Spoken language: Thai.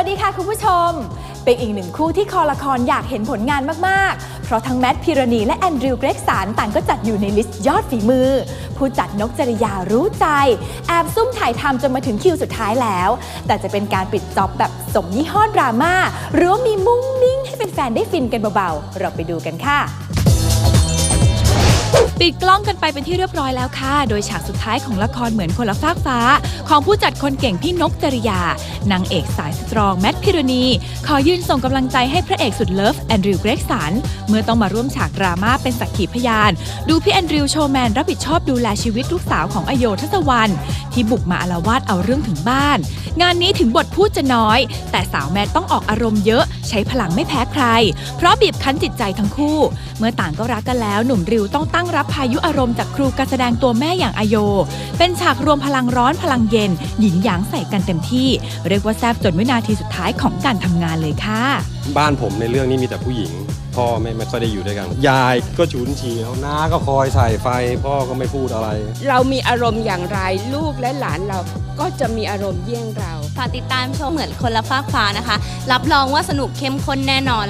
วัสดีค่ะคุณผู้ชม เป็นอีกหนึ่งคู่ที่คอละครอยากเห็นผลงานมาก ๆ เพราะทั้งแมทพิรณีและแอนดริวเกรกสารต่างก็จัดอยู่ในลิสต์ยอดฝีมือ ผู้จัดนกจริยารู้ใจ แอบซุ่มถ่ายทำจนมาถึงคิวสุดท้ายแล้ว แต่จะเป็นการปิดจ็อบแบบสมยี่ห้อดราม่าหรือมีมุ้งมิ้งให้เป็นแฟนได้ฟินกันเบา ๆ เราไปดูกันค่ะ ปิดกล้องกันไปเป็นที่เรียบร้อยแล้วค่ะ โดยฉากสุดท้ายของละครเหมือนคนละฟากฟ้า ของผู้จัดคนเก่งพี่นกจริยานางเอกสายสตรองแมทพิรณี ขอยืนส่งกำลังใจให้พระเอกสุดเลิฟแอนดริวเกรกสัน เมื่อต้องมาร่วมฉากดราม่าเป็นสักขีพยาน ดูพี่แอนดริวโชว์แมนรับผิดชอบดูแลชีวิตลูกสาวของอโยทัศวรรณที่บุกมาอาละวาดเอาเรื่องถึงบ้าน งานนี้ถึงบทพูดจะน้อย แต่สาวแมทต้องออกอารมณ์เยอะ ใช้พลังไม่แพ้ใคร เพราะบีบคั้นจิตใจทั้งคู่ เมื่อต่างก็รักกันแล้วหนุ่มริวต้องตั้งรับพายุอารมณ์จากครูการแสดงตัวแม่อย่างอโย เป็นฉากรวมพลังร้อนพลังเย็นหยินหยางใส่กันเต็มที่ เรียกว่าแซบจนวินาทีสุดท้ายของการทำงานเลยค่ะ บ้านผมในเรื่องนี้มีแต่ผู้หญิง พ่อไม่ไม่ค่อยได้อยู่ด้วยกัน ยายก็ฉุนเฉียวน้าก็คอยใส่ไฟ พ่อก็ไม่พูดอะไร เรามีอารมณ์อย่างไรลูกและหลานเราก็จะมีอารมณ์เยี่ยงเรา ฝากติดตามชมเหมือนคนละฟากฟ้านะคะ รับรองว่าสนุกเข้มข้นแน่นอน